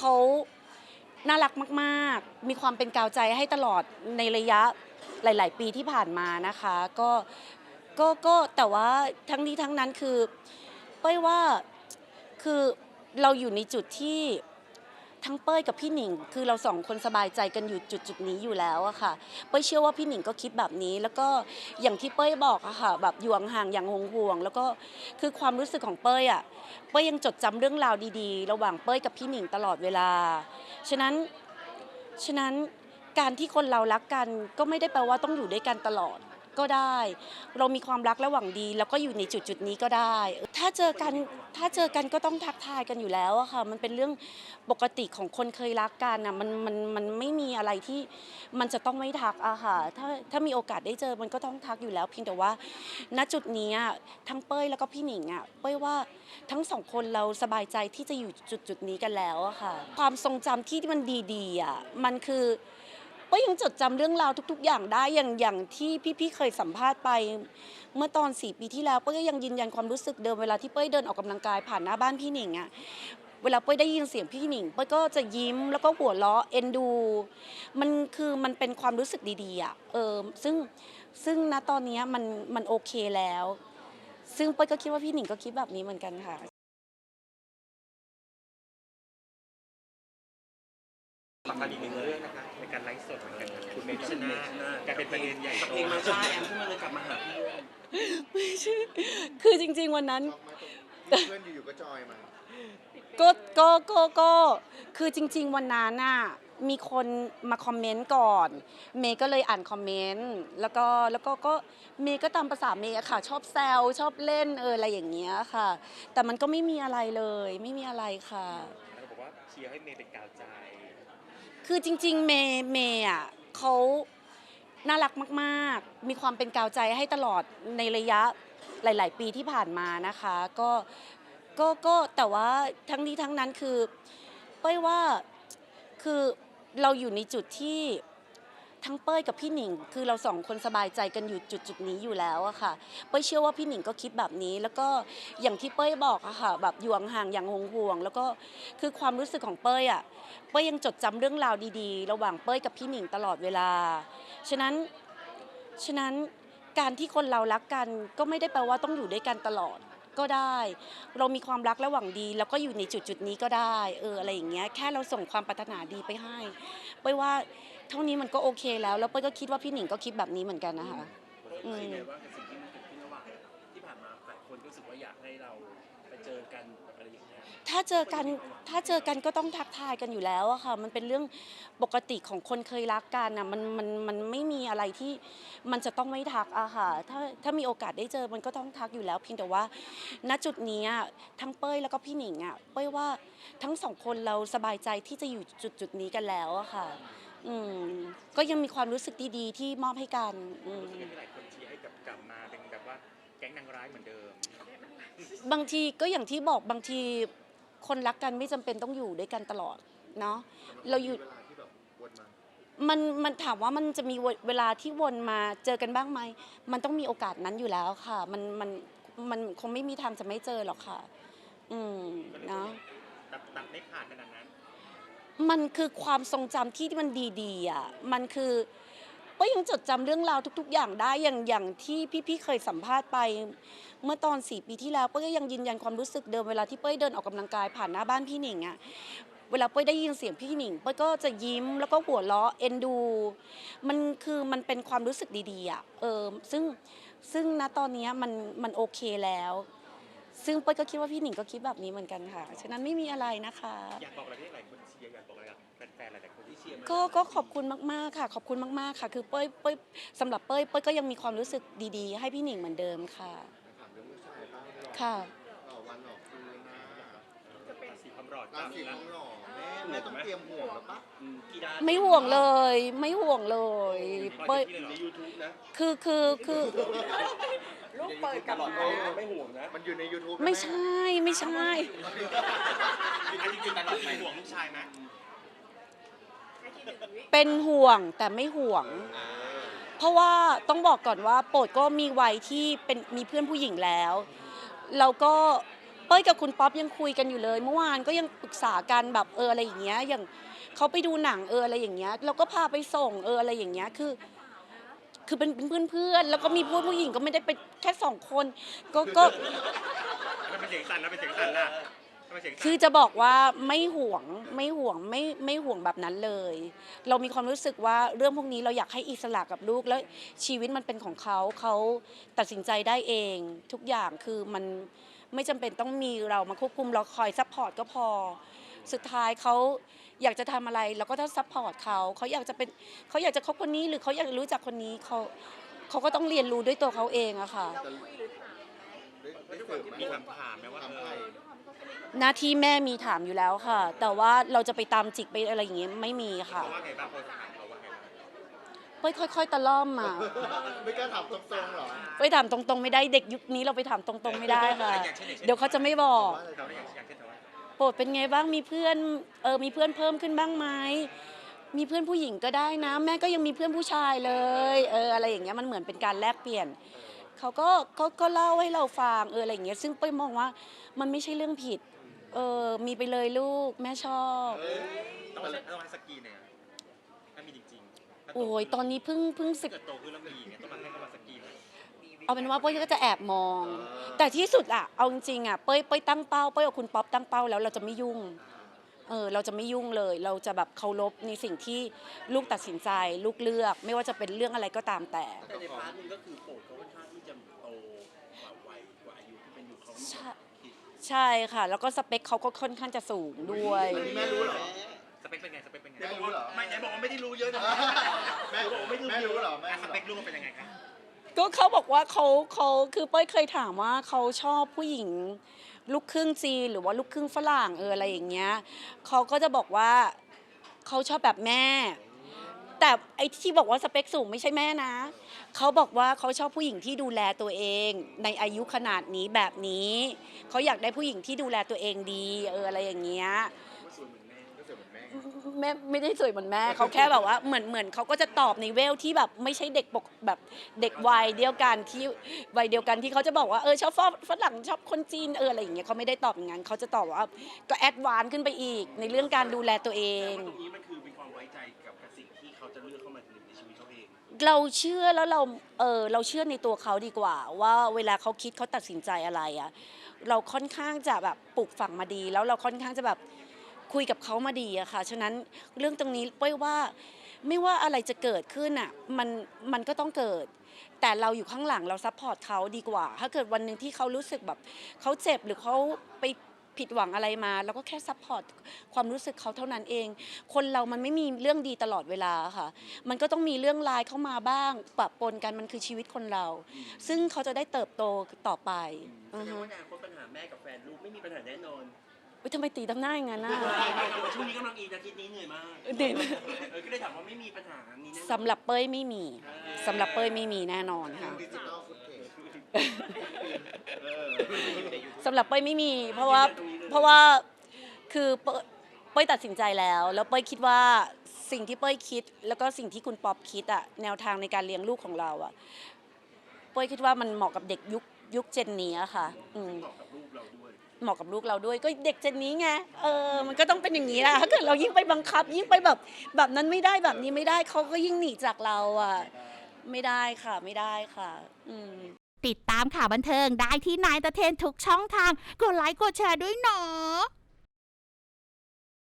เขาน่ารักมากๆ มีความเป็นกาวใจให้ตลอดในระยะหลาย ๆ ปีที่ผ่านมานะคะ ก็ก็ก็แต่ว่าทั้งนี้ทั้งนั้นคือเป้ยว่าคือเราอยู่ในจุดที่ ทั้งเป้ยกับพี่หนิง คือเราสองคนสบายใจกันอยู่จุดจุดนี้อยู่แล้วอะค่ะ เป้ยเชื่อว่าพี่หนิงก็คิดแบบนี้ แล้วก็อย่างที่เป้ยบอกอะค่ะแบบอยู่ห่างอย่างห่วงๆแล้วก็คือความรู้สึกของเป้ยอะเป้ยยังจดจำเรื่องราวดีๆ ระหว่างเป้ยกับพี่หนิงตลอดเวลา ฉะนั้นฉะนั้นการที่คนเรารักกันก็ไม่ได้แปลว่าต้องอยู่ด้วยกันตลอด ก็ได้ เรามีความรักและหวังดี แล้วก็อยู่ในจุดจุดนี้ก็ได้ ถ้าเจอกันถ้าเจอกันก็ต้องทักทายกันอยู่แล้วอะค่ะ มันเป็นเรื่องปกติของคนเคยรักกันอะมันมันมันไม่มีอะไรที่มันจะต้องไม่ทักอะค่ะ ถ้าถ้ามีโอกาสได้เจอมันก็ต้องทักอยู่แล้ว เพียงแต่ว่า ณจุดนี้อะทั้งเป้ยแล้วก็พี่หนิงอะเป้ยว่าทั้งสองคนเราสบายใจที่จะอยู่จุดจุดนี้กันแล้วอะค่ะ ความทรงจำที่มันดีๆอะมันคือ เป้ยยังจดจำเรื่องราวทุก ๆ อย่างได้อย่างอย่างที่พี่ๆเคยสัมภาษณ์ไป เมื่อตอนสี่ปีที่แล้วเป้ยก็ยังยืนยันความรู้สึกเดิมเวลาที่เป้ยเดินออกกำลังกายผ่านหน้าบ้านพี่หนิงอะเวลาเป้ยได้ยินเสียงพี่หนิงเป้ยก็จะยิ้มแล้วก็หัวเราะเอ็นดู มันคือมันเป็นความรู้สึกดีๆอะเออซึ่งซึ่งณตอนนี้มันมันโอเคแล้ว ซึ่งเป้ยก็คิดว่าพี่หนิงก็คิดแบบนี้เหมือนกันค่ะสำคัญอีกหนึ่งเรื่อง ชนะกลายเป็นประเด็นใหญ่โตเพลงมาชาแอมขึ้นมาเลยกลับมาหาพี่ไม่ใช่คือจริง ๆ วันนั้น เพื่อนอยู่ๆก็จอยมา ก็ก็ก็ก็คือจริง ๆ วันนั้นน่ะมีคนมาคอมเมนต์ก่อน เมย์ก็เลยอ่านคอมเมนต์แล้วก็แล้วก็ก็เมย์ก็ตามภาษาเมย์อะค่ะ ชอบแซวชอบเล่นเอออะไรอย่างเงี้ยค่ะ แต่มันก็ไม่มีอะไรเลย ไม่มีอะไรค่ะ แล้วบอกว่าเชียร์ให้เมย์เป็นกาวใจ คือจริง ๆ เมย์เมย์อะ เขาน่ารักมากๆ มีความเป็นกาวใจให้ตลอดในระยะหลาย ๆ ปีที่ผ่านมานะคะ ก็ก็ก็แต่ว่าทั้งนี้ทั้งนั้นคือเป้ยว่าคือเราอยู่ในจุดที่ ทั้งเป้ยกับพี่หนิง คือเราสองคนสบายใจกันอยู่จุดจุดนี้อยู่แล้วอะค่ะ เป้ยเชื่อว่าพี่หนิงก็คิดแบบนี้ แล้วก็อย่างที่เป้ยบอกอะค่ะแบบอยู่ห่างๆอย่างห่วง แล้วก็คือความรู้สึกของเป้ยอะเป้ยยังจดจำเรื่องราวดีๆ ระหว่างเป้ยกับพี่หนิงตลอดเวลา ฉะนั้นฉะนั้นการที่คนเรารักกันก็ไม่ได้แปลว่าต้องอยู่ด้วยกันตลอดก็ได้ เรามีความรักและหวังดี แล้วก็อยู่ในจุดจุดนี้ก็ได้ เอออะไรอย่างเงี้ย แค่เราส่งความปรารถนาดีไปให้เป้ยว่า เท่านี้มันก็โอเคแล้ว แล้วเป้ยก็คิดว่าพี่หนิงก็คิดแบบนี้เหมือนกันนะคะอืมรู้สึกไงว่ากับสิ่งที่มันเกิดขึ้นระหว่างที่ผ่านมาหลายคนก็รู้สึกว่าอยากให้เราไปเจอกันแบบอะไรอย่างเงี้ยถ้าเจอกันถ้าเจอกันก็ต้องทักทายกันอยู่แล้วอะค่ะ มันเป็นเรื่องปกติของคนเคยรักกันอะมันมันมันไม่มีอะไรที่มันจะต้องไม่ทักอะค่ะ ถ้าถ้ามีโอกาสได้เจอมันก็ต้องทักอยู่แล้วเพียงแต่ว่า ณจุดนี้อะทั้งเป้ยแล้วก็พี่หนิงอะเป้ยว่าทั้งสองคนเราสบายใจที่จะอยู่จุดจุดๆนี้กันแล้วอะค่ะ อืมก็ยังมีความรู้สึกดีๆ ที่มอบให้กันอืม รู้สึกยังไงที่หลายคนเชียร์ให้กลับกลับมาเป็นแบบว่าแก๊งนางร้ายเหมือนเดิม บางทีก็อย่างที่บอกบางทีคนรักกันไม่จำเป็นต้องอยู่ด้วยกันตลอดเนาะเราอยู่เวลาที่แบบวนมามันมันถามว่ามันจะมีเวเวลาที่วนมาเจอกันบ้างไหมมันต้องมีโอกาสนั้นอยู่แล้วค่ะ มันมันมันคงไม่มีทางจะไม่เจอหรอกค่ะ อืมเนาะ ตัดตัดไม่ขาดขนาดนั้น มันคือความทรงจำที่มันดีๆอะมันคือก็ยังจดจำเรื่องราวทุก ๆ อย่างได้อย่างอย่างที่พี่ๆเคยสัมภาษณ์ไป เมื่อตอนสี่ปีที่แล้วเป้ยก็ยังยืนยันความรู้สึกเดิมเวลาที่เป้ยเดินออกกำลังกายผ่านหน้าบ้านพี่หนิงอะเวลาเป้ยได้ยินเสียงพี่หนิงเป้ยก็จะยิ้มแล้วก็หัวเราะเอ็นดู มันคือมันเป็นความรู้สึกดีๆอะเออซึ่งซึ่งณตอนเนี้ยมันมันโอเคแล้ว ซึ่งเป้ยก็คิดว่าพี่หนิงก็คิดแบบนี้เหมือนกันค่ะ ฉะนั้นไม่มีอะไรนะคะ อยากบอกอะไรที่หลายคนเชียร์อยากบอกอะไรกับแฟนๆหลายๆคนที่เชียร์มาก็ก็ขอบคุณมากๆค่ะ ขอบคุณมากๆค่ะ คือเป้ยเป้ยสำหรับเป้ยเป้ยก็ยังมีความรู้สึกดีๆ ให้พี่หนิงเหมือนเดิมค่ะ ถามเรื่องผู้ชายบ้างหล่อค่ะหล่อวันหล่อคืนนะราศีความรอดราศีน้องหล่อแม่แม่ต้องเตรียมห่วงแล้วปะอืมกีฬาไม่ห่วงเลย ไม่ห่วงเลย เป้ยอยู่ใน YouTube นะคือคือคือ ลูกเปิดตลอดเลยไม่ห่วงนะ มันอยู่ใน YouTube ไม่ใช่ไม่ใช่ อันนี้คือตลอดไปห่วงลูกชายไหมเป็นห่วงแต่ไม่ห่วง เพราะว่าต้องบอกก่อนว่าโปรดก็มีวัยที่เป็นมีเพื่อนผู้หญิงแล้วเราก็เป้ยกับคุณป๊อปยังคุยกันอยู่เลย เมื่อวานก็ยังปรึกษากันแบบเอออะไรอย่างเงี้ยอย่างเขาไปดูหนังเอออะไรอย่างเงี้ยเราก็พาไปส่งเอออะไรอย่างเงี้ยคือ คือเป็นเป็นเพื่อนเพื่อนๆ แล้วก็มีผู้ผู้หญิงก็ไม่ได้ไปแค่สองคน ก็ก็แล้วเป็นเสียงสั่นแล้วเป็นเสียงสั่นล่ะทำไมเสียงสั่นคือจะบอกว่าไม่ห่วงไม่ห่วงไม่ไม่ห่วงแบบนั้นเลย เรามีความรู้สึกว่าเรื่องพวกนี้เราอยากให้อิสระกับลูกแล้วชีวิตมันเป็นของเขาเขาตัดสินใจได้เอง ทุกอย่างคือมันไม่จำเป็นต้องมีเรามาควบคุมเราคอยซัพพอร์ตก็พอ สุดท้ายเขา อยากจะทำอะไรเราก็ต้องซัพพอร์ตเขาเขาอยากจะเป็นเขาอยากจะคบคนนี้หรือเขาอยากจะรู้จักคนนี้เขาเขาก็ต้องเรียนรู้ด้วยตัวเขาเองอะค่ะได้ได้เสิร์ฟไหมมีคำถามไหมว่าถามเอไทอยหน้าที่แม่มีถามอยู่แล้วค่ะ แต่ว่าเราจะไปตามจิกไปอะไรอย่างเงี้ยไม่มีค่ะเขาว่าไงบ้างพอถามเขาว่าไงบ้างเป้ยค่อยๆตะล่อมอะไม่กล้าถามตรงๆหรอเป้ยถามตรงๆไม่ได้เด็กยุคนี้เราไปถามตรงๆไม่ได้ค่ะ เดี๋ยวเขาจะไม่บอก ว่าอะไรเขาอย่างอย่างเช่นเขาว่าโปรดเป็นไงบ้างมีเพื่อนเออมีเพื่อนเพิ่มขึ้นบ้างไหมมีเพื่อนผู้หญิงก็ได้นะ แม่ก็ยังมีเพื่อนผู้ชายเลยเอออะไรอย่างเงี้ยมันเหมือนเป็นการแลกเปลี่ยนเขาก็ก็ก็เล่าให้เราฟังเอออะไรอย่างเงี้ยซึ่งเป้ยมองว่ามันไม่ใช่เรื่องผิดเออมีไปเลยลูกแม่ชอบต้องมาต้องมาสกีเนี่ยถ้ามีจริงๆถ้าโตโอ้ยตอนนี้เพิ่งเพิ่งสิบเกิดโตขึ้นแล้วมีเนี่ยต้องมาให้ เขามาสกีนะเอาเป็นว่าเป้ยก็จะแอบมอง แต่ที่สุดอะเอาจริงๆอะเป้ยเป้ยตั้งเป้าเป้ยกับคุณป๊อปตั้งเป้าแล้วเราจะไม่ยุ่งเออเราจะไม่ยุ่งเลย เราจะแบบเคารพในสิ่งที่ลูกตัดสินใจ ลูกเลือก ไม่ว่าจะเป็นเรื่องอะไรก็ตามแต่ แต่ในพาร์ทหนึงก็คือโปรดเขาค่อนข้างที่จะโตกว่าวัยกว่าอายุที่เป็นอยู่เขามีใช่ใช่ค่ะ แล้วก็สเปคเขาก็ค่อนข้างจะสูงด้วยอันนี้แม่รู้เหรอ สเปคเป็นไงสเปคเป็นไงแม่รู้เหรอ ไม่ไหนบอกว่าไม่ได้รู้เยอะนะแม่แม่รู้เหรอแม่อะสรู้เหรอเปคลูกมันเป็นยังไงคะ ก็เขาบอกว่าเขาเขาคือเป้ยเคยถามว่าเขาชอบผู้หญิงลูกครึ่งจีนหรือว่าลูกครึ่งฝรั่งเอออะไรอย่างเงี้ยเขาก็จะบอกว่าเขาชอบแบบแม่ แต่ไอ้ที่บอกว่าสเปคสูงไม่ใช่แม่นะเขาบอกว่าเขาชอบผู้หญิงที่ดูแลตัวเอง ในอายุขนาดนี้แบบนี้เขาอยากได้ผู้หญิงที่ดูแลตัวเองดีเอออะไรอย่างเงี้ย ส่วนเหมือนแม่รู้สึกเหมือนแม่แม่ไม่ได้สวยเหมือนแม่เขาแค่แบบว่าเหมือนเหมือนเขาก็จะตอบในเวลที่แบบไม่ใช่เด็กปกแบบเด็กวัยเดียวกันที่วัยเดียวกันที่เขาจะบอกว่าเออชอบฝรั่งชอบคนจีนเอออะไรอย่างเงี้ยเขาไม่ได้ตอบอย่างนั้นเขาจะตอบว่าก็แอดวานซ์ขึ้นไปอีกในเรื่องการดูแลตัวเองแต่ว่าตรงนี้มันคือเป็นความไว้ใจกับสิ่งที่เขาจะเลือกเข้ามาในชีวิตเขาเอง เราเชื่อแล้วเราเออเราเชื่อในตัวเขาดีกว่า ว่าเวลาเขาคิดเขาตัดสินใจอะไรอะเราค่อนข้างจะแบบปลูกฝังมาดี แล้วเราค่อนข้างจะแบบ คุยกับเขามาดีอะค่ะ ฉะนั้นเรื่องตรงนี้เป้ยว่าไม่ว่าอะไรจะเกิดขึ้นอะมันมันก็ต้องเกิด แต่เราอยู่ข้างหลังเราซัพพอร์ตเขาดีกว่า ถ้าเกิดวันหนึ่งที่เขารู้สึกแบบเขาเจ็บหรือเขาไปผิดหวังอะไรมาเราก็แค่ซัพพอร์ตความรู้สึกเขาเท่านั้นเอง คนเรามันไม่มีเรื่องดีตลอดเวลาค่ะ มันก็ต้องมีเรื่องร้ายเข้ามาบ้างปะปนกันมันคือชีวิตคนเรา ซึ่งเขาจะได้เติบโตต่อไปแสอือดงว่าในอนาคตปัญหาแม่กับแฟนลูกไม่มีปัญหาแน่นอน เฮ้ยทำไมตีทำหน้าอย่างนั้นน่ะ ช่วงนี้กำลังอินอาทิตย์นี้เหนื่อยมากเด่นเออก็เลยถามว่าไม่มีปัญหานี้แน่นอน สำหรับเป้ยไม่มีสำหรับเป้ยไม่มีแน่นอนค่ะดิจิตอลฟุตเทจเออสำหรับเป้ยไม่มี เพราะว่าเพราะว่าคือเป้ยเป้ยตัดสินใจแล้ว แล้วเป้ยคิดว่าสิ่งที่เป้ยคิด แล้วก็สิ่งที่คุณป๊อปคิดอะแนวทางในการเลี้ยงลูกของเราอะเป้ยคิดว่ามันเหมาะกับเด็กยุคยุคเจนนี้อะค่ะอืม เหมาะกับลูกเราด้วย เหมาะกับลูกเราด้วย ก็เด็กเจนนี้ไงเออมันก็ต้องเป็นอย่างนี้แหละถ้าเกิดเรายิ่งไปบังคับ ยิ่งไปแบบแบบนั้นไม่ได้แบบนี้ไม่ได้เขาก็ยิ่งหนีจากเราอะไม่ได้ค่ะไม่ได้ค่ะ อืมติดตามข่าวบันเทิงได้ที่นายตะเทนทุกช่องทาง กดไลค์กดแชร์ด้วยเนาะ